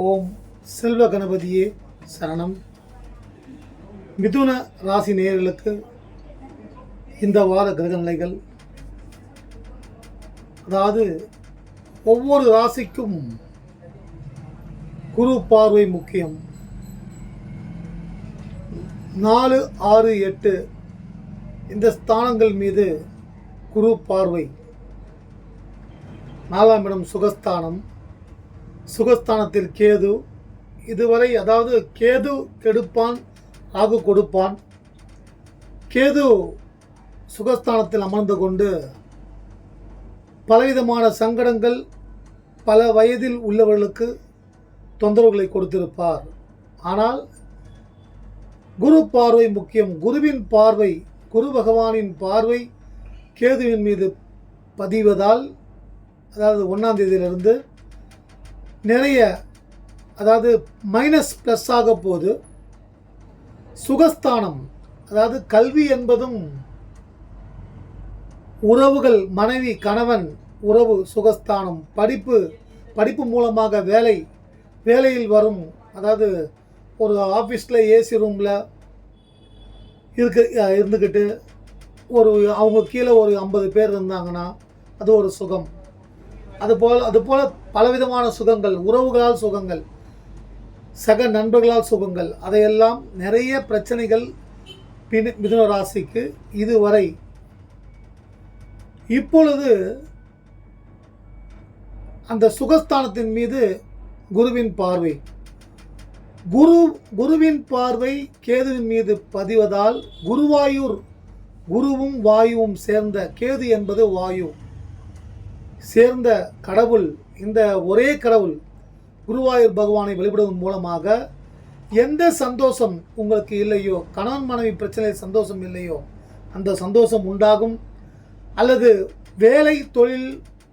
ஓம். செல்வ கணபதியே சரணம். மிதுன ராசி நேயர்களுக்கு இந்த வார கிரக நிலைகள் அதாவது ஒவ்வொரு ராசிக்கும் குரு பார்வை முக்கியம். நாலு ஆறு எட்டு இந்த ஸ்தானங்கள் மீது குரு பார்வை. நாலாம் இடம் சுகஸ்தானம். சுகஸ்தானத்தில் கேது இதுவரை அதாவது கேது கெடுப்பான் ராகு கொடுப்பான். கேது சுகஸ்தானத்தில் அமர்ந்து கொண்டு பலவிதமான சங்கடங்கள் பல வயதில் உள்ளவர்களுக்கு தொந்தரவுகளை கொடுத்திருப்பார். ஆனால் குரு பார்வை முக்கியம். குருவின் பார்வை குரு பகவானின் பார்வை கேதுவின் மீது பதிவதால் அதாவது ஒன்றாம் தேதியிலிருந்து நிறைய அதாவது மைனஸ் ப்ளஸ் ஆக போது சுகஸ்தானம் அதாவது கல்வி என்பதும் உறவுகள் மனைவி கணவன் உறவு சுகஸ்தானம் படிப்பு படிப்பு மூலமாக வேலை வேலையில் வரும் அதாவது ஒரு ஆஃபீஸில் ஏசி ரூமில் இருக்க இருந்துக்கிட்டு ஒரு அவங்க கீழே ஒரு ஐம்பது பேர் இருந்தாங்கன்னா அது ஒரு சுகம். அதுபோல் அதுபோல் பலவிதமான சுகங்கள் உறவுகளால் சுகங்கள் சக நண்பர்களால் சுகங்கள் அதையெல்லாம் நிறைய பிரச்சனைகள் பின் மிதுன ராசிக்கு இதுவரை. இப்பொழுது அந்த சுகஸ்தானத்தின் மீது குருவின் பார்வை. குரு குருவின் பார்வை கேதுவின் மீது பதிவதால் குருவாயூர் குருவும் வாயுவும் சேர்ந்த கேது என்பது வாயு. சேர்ந்த கடவுள் இந்த ஒரே கடவுள் குருவாயூர் பகவானை வழிபடுவதன் மூலமாக எந்த சந்தோஷம் உங்களுக்கு இல்லையோ கணவன் மனைவி பிரச்சனையில் சந்தோஷம் இல்லையோ அந்த சந்தோஷம் உண்டாகும். அல்லது வேலை தொழில்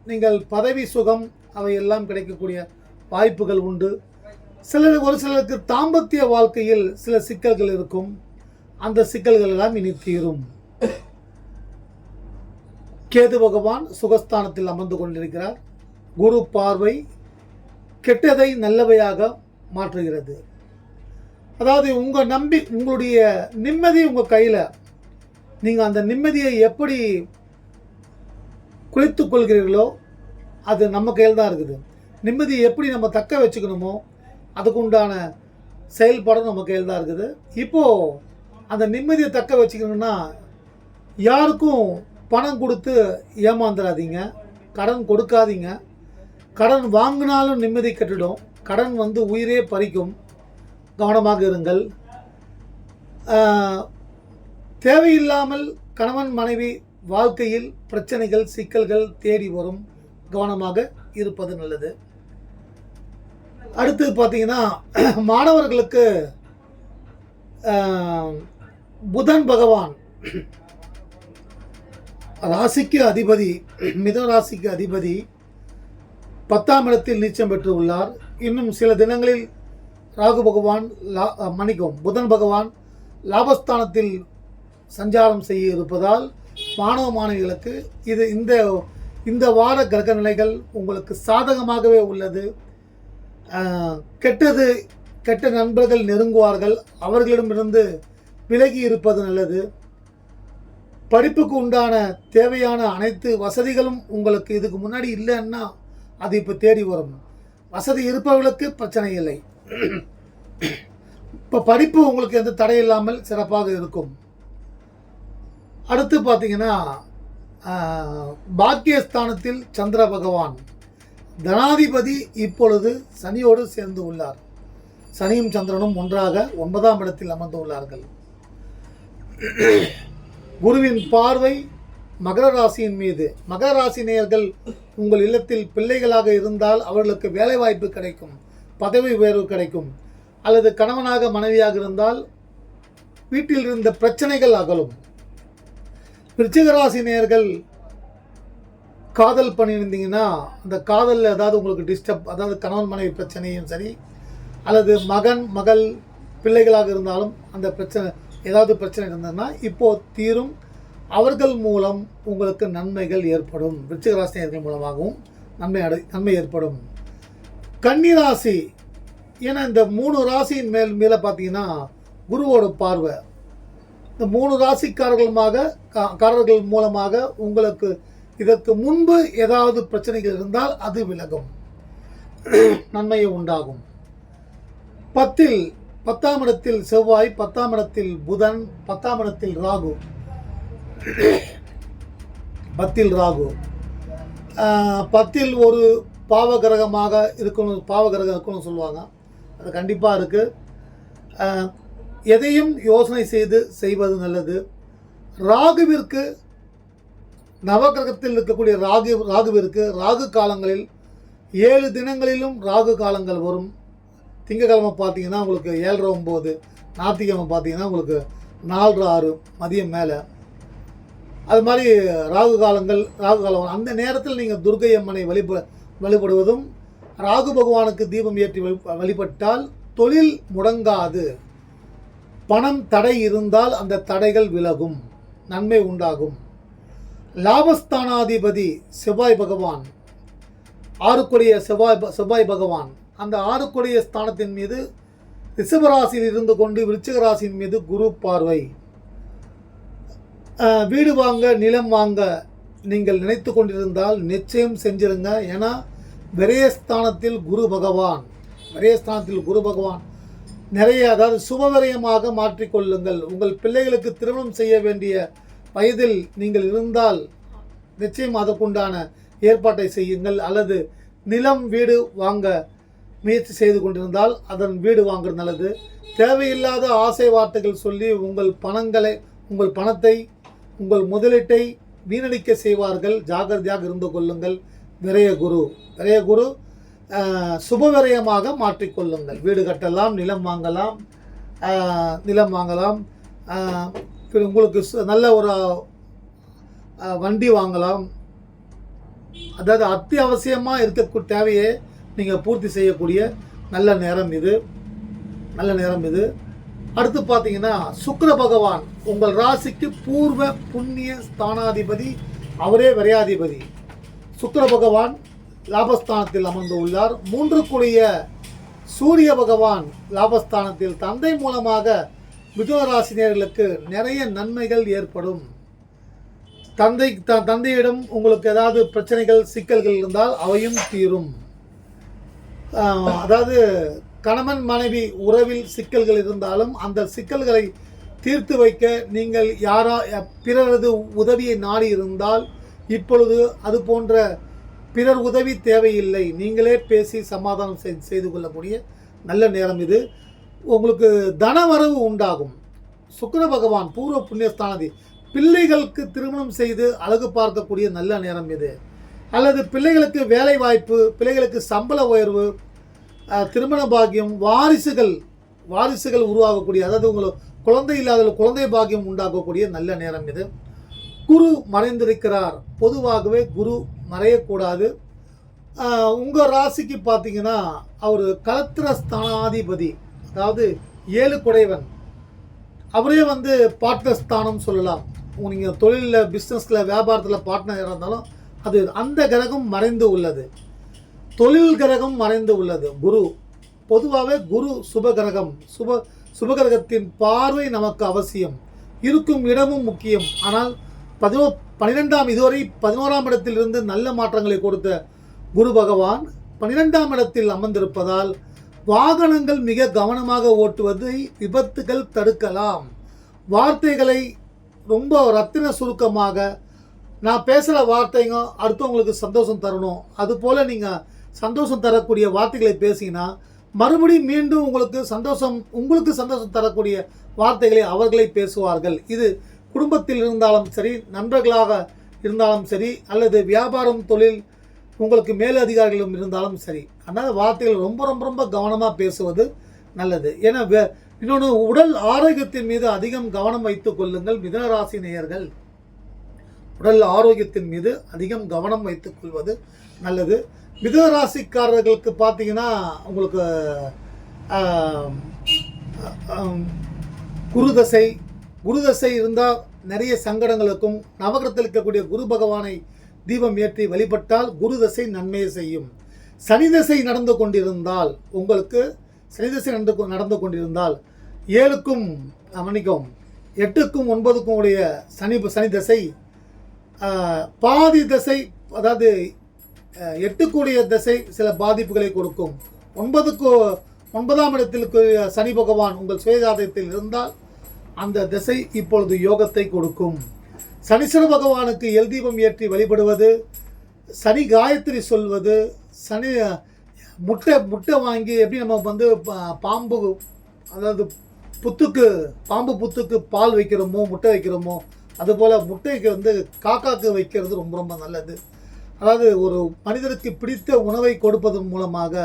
நீங்கள் பதவி சுகம் அவையெல்லாம் கிடைக்கக்கூடிய வாய்ப்புகள் உண்டு. சிலர் ஒரு சிலருக்கு தாம்பத்திய வாழ்க்கையில் சில சிக்கல்கள் இருக்கும். அந்த சிக்கல்கள் எல்லாம் இனி தீரும். கேது பகவான் சுகஸ்தானத்தில் அமர்ந்து கொண்டிருக்கிறார். குரு பார்வை கெட்டதை நல்லவையாக மாற்றுகிறது. அதாவது உங்கள் நம்பி உங்களுடைய நிம்மதி உங்கள் கையில். நீங்கள் அந்த நிம்மதியை எப்படி குளித்து கொள்கிறீர்களோ அது நம்ம கையில் தான் இருக்குது. நிம்மதியை எப்படி நம்ம தக்க வச்சுக்கணுமோ அதுக்கு உண்டான செயல்பாடும் நம்ம கையில் தான் இருக்குது. இப்போது அந்த நிம்மதியை தக்க வச்சுக்கணும்னா யாருக்கும் பணம் கொடுத்து ஏமாந்துடாதீங்க கடன் கொடுக்காதீங்க. கடன் வாங்கினாலும் நிம்மதி கெட்டுடும். கடன் வந்து உயிரே பறிக்கும். கவனமாக இருங்கள். தேவையில்லாமல் கணவன் மனைவி வாழ்க்கையில் பிரச்சனைகள் சிக்கல்கள் தேடி வரும். கவனமாக இருப்பது நல்லது. அடுத்து பார்த்தீங்கன்னா மாணவர்களுக்கு புதன் பகவான். ராசிக்கு அதிபதி மித ராசிக்கு அதிபதி பத்தாம் இடத்தில் நீச்சம் பெற்று உள்ளார். இன்னும் சில தினங்களில் ராகு பகவான் லா மன்னிக்கவும் புதன் பகவான் லாபஸ்தானத்தில் சஞ்சாரம் செய்ய இருப்பதால் மாணவ மாணவிகளுக்கு இது இந்த இந்த வார கிரக நிலைகள் உங்களுக்கு சாதகமாகவே உள்ளது. கெட்டது கெட்ட நண்பர்கள் நெருங்குவார்கள். அவர்களிடமிருந்து விலகி இருப்பது நல்லது. படிப்புக்கு உண்டான தேவையான அனைத்து வசதிகளும் உங்களுக்கு இதுக்கு முன்னாடி இல்லைன்னா அது இப்போ தேடி வரும். வசதி இருப்பவர்களுக்கு பிரச்சனை இல்லை. இப்போ படிப்பு உங்களுக்கு எந்த தடை இல்லாமல் சிறப்பாக இருக்கும். அடுத்து பார்த்தீங்கன்னா பாக்கியஸ்தானத்தில் சந்திர பகவான். தனாதிபதி இப்பொழுது சனியோடு சேர்ந்து உள்ளார். சனியும் சந்திரனும் ஒன்றாக ஒன்பதாம் இடத்தில் அமர்ந்து உள்ளார்கள். குருவின் பார்வை மகர ராசியின் மீது. மகர ராசி நேயர்கள் உங்கள் இல்லத்தில் பிள்ளைகளாக இருந்தால் அவர்களுக்கு வேலை வாய்ப்பு கிடைக்கும் பதவி உயர்வு கிடைக்கும். அல்லது கணவனாக மனைவியாக இருந்தால் வீட்டில் இருந்த பிரச்சனைகள் அகலும். விருச்சிக ராசி நேயர்கள் காதல் பண்ணியிருந்தீங்கன்னா அந்த காதலில் ஏதாவது உங்களுக்கு டிஸ்டர்ப் அதாவது கணவன் மனைவி பிரச்சனையும் சரி அல்லது மகன் மகள் பிள்ளைகளாக இருந்தாலும் அந்த பிரச்சனை ஏதாவது பிரச்சனை இருந்ததுன்னா இப்போது தீரும். அவர்கள் மூலம் உங்களுக்கு நன்மைகள் ஏற்படும். விருச்சிக ராசினியர்கள் மூலமாகவும் நன்மை அடை நன்மை ஏற்படும். கன்னிராசி. ஏன்னா இந்த மூணு ராசியின் மேல் மேலே பார்த்தீங்கன்னா குருவோட பார்வை. இந்த மூணு ராசிக்காரர்களுமாக கா- காரர்கள் மூலமாக உங்களுக்கு இதற்கு முன்பு ஏதாவது பிரச்சனைகள் இருந்தால் அது விலகும். நன்மையை உண்டாகும். பத்தில் பத்தாம் இடத்தில் செவ்வாய் பத்தாம் இடத்தில் புதன் பத்தாம் இடத்தில் ராகு. பத்தில் ராகு. பத்தில் ஒரு பாவகிரகமாக இருக்கணும் பாவகிரகம் இருக்கணும்னு சொல்லுவாங்க. அது கண்டிப்பாக இருக்குது எதையும் யோசனை செய்து செய்வது நல்லது. ராகுவிற்கு நவகிரகத்தில் இருக்கக்கூடிய ராகு ராகுவிற்கு ராகு காலங்களில் ஏழு தினங்களிலும் ராகு காலங்கள் வரும். திங்கக்கிழமை பார்த்தீங்கன்னா உங்களுக்கு ஏழரை ஒம்பது ஞாயிற்றுக்கிழமை பார்த்தீங்கன்னா உங்களுக்கு நாலு ஆறு மதியம் மேலே. அது மாதிரி ராகு காலங்கள் ராகு காலம். அந்த நேரத்தில் நீங்கள் துர்கை அம்மனை வழிப வழிபடுவதும் ராகு பகவானுக்கு தீபம் ஏற்றி வழி- வழிபட்டால் தொழில் முடங்காது. பணம் தடை இருந்தால் அந்த தடைகள் விலகும். நன்மை உண்டாகும். லாபஸ்தானாதிபதி செவ்வாய் பகவான். ஆறுக்குரிய செவ்வாய் ப- செவ்வாய் பகவான். அந்த ஆறுக்குடைய ஸ்தானத்தின் மீது ரிஷபராசியில் இருந்து கொண்டு விருச்சிக ராசியின் மீது குரு பார்வை. வீடு வாங்க நிலம் வாங்க நீங்கள் நினைத்து கொண்டிருந்தால் நிச்சயம் செஞ்சிருங்க. ஏன்னா விரயஸ்தானத்தில் குரு பகவான். விரயஸ்தானத்தில் குரு பகவான். நிறைய அதாவது சுபவிரயமாக மாற்றிக்கொள்ளுங்கள் உங்கள் பிள்ளைகளுக்கு திருமணம் செய்ய வேண்டிய வயதில் நீங்கள் இருந்தால் நிச்சயம் அதற்குண்டான ஏற்பாட்டை செய்யுங்கள். அல்லது நிலம் வீடு வாங்க முயற்சி செய்து கொண்டிருந்தால் அதன் வீடு வாங்குறது நல்லது. தேவையில்லாத ஆசை வார்த்தைகள் சொல்லி உங்கள் பணங்களை உங்கள் பணத்தை உங்கள் முதலீட்டை வீணடிக்க செய்வார்கள். ஜாகிரதையாக இருந்து கொள்ளுங்கள். விரைய குரு விரைய குரு சுபவிரயமாக மாற்றிக்கொள்ளுங்கள் வீடு கட்டலாம் நிலம் வாங்கலாம் நிலம் வாங்கலாம் உங்களுக்கு சு- நல்ல ஒரு வண்டி வாங்கலாம். அதாவது அத்தியாவசியமாக இருக்கக்கூடிய தேவையை நீங்கள் பூர்த்தி செய்யக்கூடிய நல்ல நேரம் இது. நல்ல நேரம் இது. அடுத்து பார்த்தீங்கன்னா சுக்கிர பகவான் உங்கள் ராசிக்கு பூர்வ புண்ணிய ஸ்தானாதிபதி அவரே விரையாதிபதி. சுக்கிர பகவான் லாபஸ்தானத்தில் அமர்ந்து உள்ளார். மூன்றுக்குரிய சூரிய பகவான் லாபஸ்தானத்தில் தந்தை மூலமாக மிதுன ராசினியர்களுக்கு நிறைய நன்மைகள் ஏற்படும். தந்தை த தந்தையிடம் உங்களுக்கு ஏதாவது பிரச்சனைகள் சிக்கல்கள் இருந்தால் அவையும் தீரும். அதாவது கணவன் மனைவி உறவில் சிக்கல்கள் இருந்தாலும் அந்த சிக்கல்களை தீர்த்து வைக்க நீங்கள் யாரா பிறரது உதவியை நாடி இருந்தால் இப்பொழுது அது போன்ற பிறர் உதவி தேவையில்லை. நீங்களே பேசி சமாதானம் செய்- செய்து கொள்ளக்கூடிய நல்ல நேரம் இது. உங்களுக்கு தனவரவு உண்டாகும். சுக்கர பகவான் பூர்வ புண்ணியஸ்தானதி. பிள்ளைகளுக்கு திருமணம் செய்து அழகு பார்க்கக்கூடிய நல்ல நேரம் இது. அல்லது பிள்ளைகளுக்கு வேலை வாய்ப்பு பிள்ளைகளுக்கு சம்பள உயர்வு திருமண பாக்கியம் வாரிசுகள் வாரிசுகள் உருவாகக்கூடிய அதாவது உங்களுக்கு குழந்தை இல்லாத குழந்தை பாக்கியம் உண்டாக்கக்கூடிய நல்ல நேரம் இது. குரு மறைந்திருக்கிறார். பொதுவாகவே குரு மறையக்கூடாது. உங்கள் ராசிக்கு பார்த்தீங்கன்னா அவர் கலத்திர ஸ்தானாதிபதி அதாவது ஏழு குடைவன் அவரே வந்து பார்ட்னர் ஸ்தானம் சொல்லலாம். நீங்கள் தொழிலில் பிஸ்னஸில் வியாபாரத்தில் பார்ட்னர் இருந்தாலும் அது அந்த கிரகம் மறைந்து உள்ளது. தொழில் கிரகம் மறைந்து உள்ளது. குரு. பொதுவாகவே குரு சுப கிரகம் சுப சுபகிரகத்தின் பார்வை நமக்கு அவசியம். இருக்கும் இடமும் முக்கியம். ஆனால் பதினோ பன்னிரெண்டாம் இதுவரை பதினோராம் இடத்திலிருந்து நல்ல மாற்றங்களை கொடுத்த குரு பகவான் பன்னிரெண்டாம் இடத்தில் அமர்ந்திருப்பதால் வாகனங்கள் மிக கவனமாக ஓட்டுவதை விபத்துகள் தடுக்கலாம். வார்த்தைகளை ரொம்ப ரத்தின சுருக்கமாக நான் பேசுகிற வார்த்தைங்க அடுத்தவங்களுக்கு சந்தோஷம் தரணும். அதுபோல் நீங்கள் சந்தோஷம் தரக்கூடிய வார்த்தைகளை பேசிங்கன்னா மறுபடியும் மீண்டும் உங்களுக்கு சந்தோஷம் உங்களுக்கு சந்தோஷம் தரக்கூடிய வார்த்தைகளை அவர்களை பேசுவார்கள். இது குடும்பத்தில் இருந்தாலும் சரி நண்பர்களாக இருந்தாலும் சரி அல்லது வியாபாரம் தொழில் உங்களுக்கு மேலதிகாரிகளும் இருந்தாலும் சரி அதனால் வார்த்தைகள் ரொம்ப ரொம்ப ரொம்ப கவனமாக பேசுவது நல்லது. ஏன்னா வே- இன்னொன்று உடல் ஆரோக்கியத்தின் மீது அதிகம் கவனம் வைத்துக் கொள்ளுங்கள் மிதனராசி நேயர்கள். உடல் ஆரோக்கியத்தின் மீது அதிகம் கவனம் வைத்துக் கொள்வது நல்லது. மிதுன ராசிக்காரர்களுக்கு பார்த்தீங்கன்னா உங்களுக்கு குருதசை குருதசை இருந்தால் நிறைய சங்கடங்களுக்கும் நவகிரத்தில் இருக்கக்கூடிய குரு பகவானை தீபம் ஏற்றி வழிபட்டால் குரு தசை நன்மையை செய்யும். சனி தசை நடந்து கொண்டிருந்தால் உங்களுக்கு சனிதசை நடந்து கொ- நடந்து கொண்டிருந்தால் ஏழுக்கும் மன்னிக்கும் எட்டுக்கும் ஒன்பதுக்கும் உடைய சனி சனிதசை பாதி திசை அதாவது எட்டுக்கூடிய திசை சில பாதிப்புகளை கொடுக்கும். ஒன்பதுக்கு ஒன்பதாம் இடத்தில் சனி பகவான் உங்கள் சுயஜாதகத்தில் இருந்தால் அந்த திசை இப்பொழுது யோகத்தை கொடுக்கும். சனீஸ்வர பகவானுக்கு எல் தீபம் ஏற்றி வழிபடுவது சனி காயத்ரி சொல்வது சனி முட்டை முட்டை வாங்கி எப்படி நம்ம வந்து பாம்பு அதாவது புத்துக்கு பாம்பு புத்துக்கு பால் வைக்கிறோமோ முட்டை வைக்கிறோமோ அதுபோல் முட்டைக்கு வந்து காக்காக்கு வைக்கிறது ரொம்ப ரொம்ப நல்லது. அதாவது ஒரு மனிதனுக்கு பிடித்த உணவை கொடுப்பதன் மூலமாக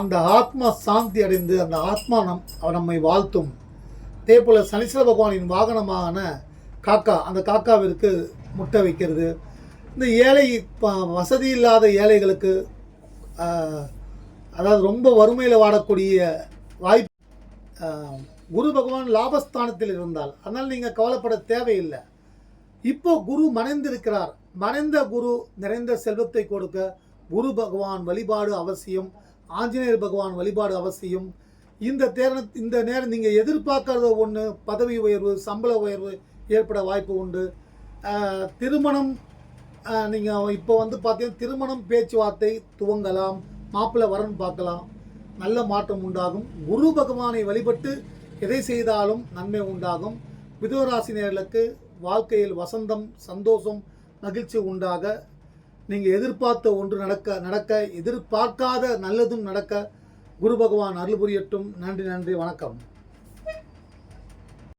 அந்த ஆத்மா சாந்தி அடைந்து அந்த ஆத்மா நம் அவர் நம்மை வாழ்த்தும். அதே போல் சனீஸ்வர பகவானின் வாகனமான காக்கா அந்த காக்காவிற்கு முட்டை வைக்கிறது. இந்த ஏழை வசதி இல்லாத ஏழைகளுக்கு அதாவது ரொம்ப வறுமையில் வாடக்கூடிய வாய்ப்பு குரு பகவான் லாபஸ்தானத்தில் இருந்தால் அதனால் நீங்கள் கவலைப்பட தேவையில்லை. இப்போ குரு மறைந்திருக்கிறார் மறைந்த குரு நிறைந்த செல்வத்தை கொடுக்க குரு பகவான் வழிபாடு அவசியம் ஆஞ்சநேயர் பகவான் வழிபாடு அவசியம். இந்த தேர இந்த நேரம் நீங்கள் எதிர்பார்க்காத ஒன்று பதவி உயர்வு சம்பள உயர்வு ஏற்பட வாய்ப்பு உண்டு. திருமணம் நீங்கள் இப்போ வந்து பார்த்தீங்கன்னா திருமணம் பேச்சுவார்த்தை துவங்கலாம் மாப்பிள்ளை வரன் பார்க்கலாம். நல்ல மாற்றம் உண்டாகும். குரு பகவானை வழிபட்டு எதை செய்தாலும் நன்மை உண்டாகும். மிதுவராசினியர்களுக்கு வாழ்க்கையில் வசந்தம் சந்தோஷம் மகிழ்ச்சி உண்டாக நீங்கள் எதிர்பார்த்த ஒன்று நடக்க நடக்க எதிர்பார்க்காத நல்லதும் நடக்க குரு பகவான் அருள் புரியட்டும். நன்றி நன்றி வணக்கம்.